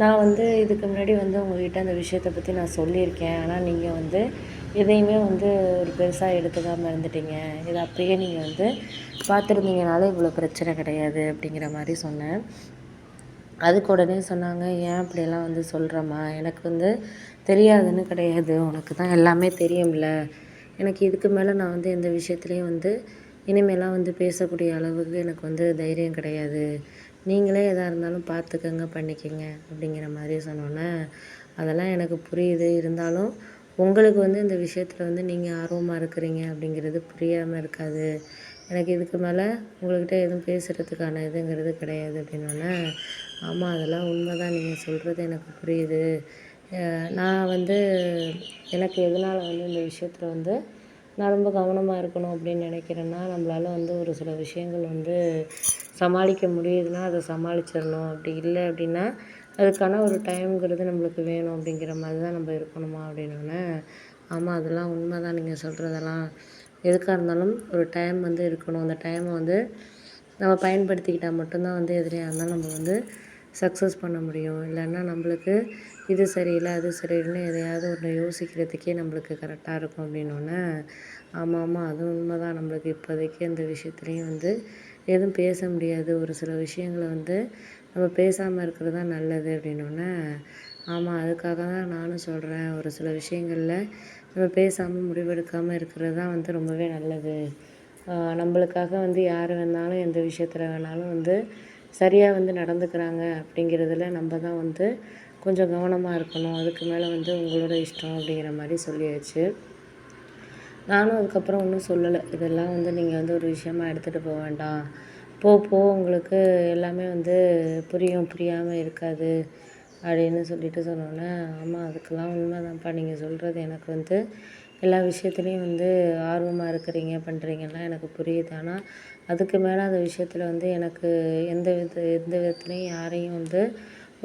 நான் வந்து இதுக்கு முன்னாடி வந்து உங்கள்கிட்ட அந்த விஷயத்தை பற்றி நான் சொல்லியிருக்கேன். ஆனால் நீங்கள் வந்து எதையுமே வந்து ஒரு பெருசாக எடுத்துக்காமல் இருந்துட்டீங்க. இதை அப்படியே நீங்கள் வந்து பார்த்துருந்தீங்கனாலே இவ்வளோ பிரச்சனை கிடையாது அப்படிங்கிற மாதிரி சொன்னேன். அதுக்கு உடனே சொன்னாங்க ஏன் அப்படியெல்லாம் வந்து சொல்கிறம்மா எனக்கு வந்து தெரியாதுன்னு கிடையாது. உனக்கு தான் எல்லாமே தெரியும்ல. எனக்கு இதுக்கு மேலே நான் வந்து எந்த விஷயத்துலையும் வந்து இனிமேலாம் வந்து பேசக்கூடிய அளவுக்கு எனக்கு வந்து தைரியம் கிடையாது. நீங்களே எதாக இருந்தாலும் பார்த்துக்கங்க பண்ணிக்கங்க அப்படிங்கிற மாதிரி சொன்னோன்னே அதெல்லாம் எனக்கு புரியுது. இருந்தாலும் உங்களுக்கு வந்து இந்த விஷயத்தில் வந்து நீங்கள் ஆர்வமாக இருக்கிறீங்க அப்படிங்கிறது புரியாமல் இருக்காது. எனக்கு இதுக்கு மேலே உங்கள்கிட்ட எதுவும் பேசுகிறதுக்கான இதுங்கிறது கிடையாது அப்படின்னோடனே ஆமாம் அதெல்லாம் உண்மை தான் நீங்கள் சொல்கிறது எனக்கு புரியுது. நான் வந்து எனக்கு எதனால் வந்து இந்த விஷயத்தில் வந்து நான் ரொம்ப கவனமாக இருக்கணும் அப்படின்னு நினைக்கிறேன்னா நம்மளால வந்து ஒரு சில விஷயங்கள் வந்து சமாளிக்க முடியுதுன்னா அதை சமாளிச்சிடணும் அப்படி இல்லை அப்படின்னா அதுக்கான ஒரு டைம்ங்கிறது நம்மளுக்கு வேணும் அப்படிங்கிற மாதிரி தான் நம்ம இருக்கணுமா அப்படின்னோடனே ஆமாம் அதெல்லாம் உண்மை தான் நீங்கள் சொல்கிறதெல்லாம் எதுக்காக இருந்தாலும் ஒரு டைம் வந்து இருக்கணும். அந்த டைமை வந்து நம்ம பயன்படுத்திக்கிட்டால் மட்டும்தான் வந்து எதிரியாக இருந்தாலும் நம்ம வந்து சக்ஸஸ் பண்ண முடியும். இல்லைன்னா நம்மளுக்கு இது சரியில்லை அது சரியில்லைன்னு எதையாவது ஒன்று யோசிக்கிறதுக்கே நம்மளுக்கு கரெக்டாக இருக்கும் அப்படின்னோடனே ஆமாம் ஆமாம் அதுவும் உண்மை தான் நம்மளுக்கு இப்போதைக்கு அந்த விஷயத்துலையும் வந்து எதுவும் பேச முடியாது. ஒரு சில விஷயங்களை வந்து நம்ம பேசாமல் இருக்கிறது தான் நல்லது அப்படின்னோடனே ஆமாம் அதுக்காக தான் நானும் சொல்கிறேன் ஒரு சில விஷயங்களில் நம்ம பேசாமல் முடிவெடுக்காமல் இருக்கிறது தான் வந்து ரொம்பவே நல்லது. நம்மளுக்காக வந்து யார் வேணாலும் எந்த விஷயத்தில் வேணாலும் வந்து சரியாக வந்து நடந்துக்கிறாங்க அப்படிங்கிறதுல நம்ம தான் வந்து கொஞ்சம் கவனமாக இருக்கணும். அதுக்கு மேலே வந்து உங்களோட இஷ்டம் அப்படிங்கிற மாதிரி சொல்லியாச்சு. நானும் அதுக்கப்புறம் ஒன்றும் சொல்லலை. இதெல்லாம் வந்து நீங்கள் வந்து ஒரு விஷயமா எடுத்துகிட்டு போக வேண்டாம். போக போ உங்களுக்கு எல்லாமே வந்து புரியும். புரியாமல் இருக்காது அப்படின்னு சொல்லிட்டு சொன்னோன்னே ஆமாம் அதுக்கெல்லாம் உண்மைதான்ப்பா. நீங்கள் சொல்கிறது எனக்கு வந்து எல்லா விஷயத்துலையும் வந்து ஆர்வமாக இருக்கிறீங்க பண்ணுறீங்கலாம் எனக்கு புரியுது. ஆனால் அதுக்கு மேலே அந்த விஷயத்தில் வந்து எனக்கு எந்த வித எந்த விதத்துலையும் யாரையும் வந்து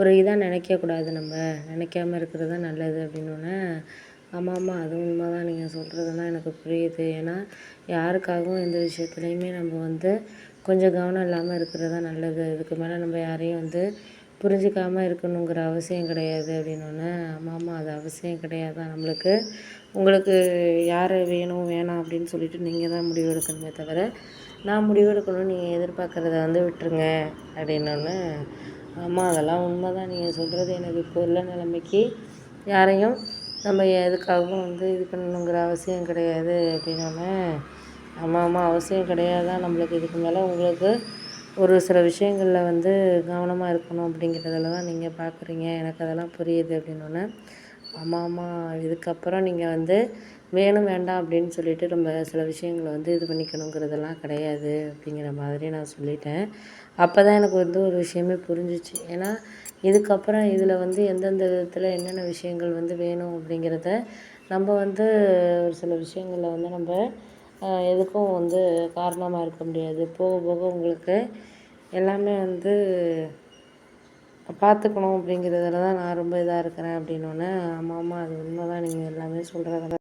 ஒரு இதாக நினைக்கக்கூடாது நம்ம. நினைக்காம இருக்கிறது தான் நல்லது அப்படின்னோடனே ஆமாம் ஆமாம் அது உண்மை தான் நீங்கள் சொல்கிறதெல்லாம் எனக்கு புரியுது. ஏன்னா யாருக்காகவும் எந்த விஷயத்துலையுமே நம்ம வந்து கொஞ்சம் கவனம் இல்லாமல் இருக்கிறது தான் நல்லது. இதுக்கு மேலே நம்ம யாரையும் வந்து புரிஞ்சிக்காமல் இருக்கணுங்கிற அவசியம் கிடையாது அப்படின்னோடனே ஆமாம்மா அது அவசியம் கிடையாது நம்மளுக்கு? உங்களுக்கு யார் வேணும் வேணாம் அப்படின்னு சொல்லிட்டு நீங்கள் தான் முடிவு எடுக்கணுமே தவிர நான் முடிவு எடுக்கணும்னு நீங்கள் எதிர்பார்க்குறத வந்து விட்டுருங்க அப்படின்னோடனே ஆமாம் அதெல்லாம் உண்மை தான் நீங்கள் சொல்கிறது எனக்கு இப்போ உள்ள நிலைமைக்கு யாரையும் நம்ம எதுக்காகவும் வந்து இது பண்ணணுங்கிற அவசியம் கிடையாது அப்படின்னோடனே ஆமாம் ஆமாம் அவசியம் கிடையாது தான் நம்மளுக்கு? இதுக்கு மேலே உங்களுக்கு ஒரு சில விஷயங்களில் வந்து கவனமாக இருக்கணும் அப்படிங்கிறதுல தான் நீங்கள் பார்க்குறீங்க எனக்கு அதெல்லாம் புரியுது அப்படின்னோடனே ஆமாம் ஆமாம் இதுக்கப்புறம் நீங்கள் வந்து வேணும் வேண்டாம் அப்படின்னு சொல்லிட்டு நம்ம சில விஷயங்களை வந்து இது பண்ணிக்கணுங்கிறதெல்லாம் கிடையாது அப்படிங்கிற மாதிரி நான் சொல்லிட்டேன். அப்போ தான் எனக்கு வந்து ஒரு விஷயமே புரிஞ்சிச்சு. ஏன்னா இதுக்கப்புறம் இதில் வந்து எந்தெந்த விதத்தில் என்னென்ன விஷயங்கள் வந்து வேணும் அப்படிங்கிறத நம்ம வந்து ஒரு சில விஷயங்களில் வந்து நம்ம எதுக்கும் வந்து காரணமாக இருக்க முடியாது. போக போக உங்களுக்கு எல்லாமே வந்து பார்த்துக்கணும் அப்படிங்கிறதுல தான் நான் ரொம்ப இதாக இருக்கிறேன் அப்படின்னோடனே ஆமாம் ஆமாம் அது உண்மை தான் நீங்கள் எல்லாமே சொல்கிறதெல்லாம்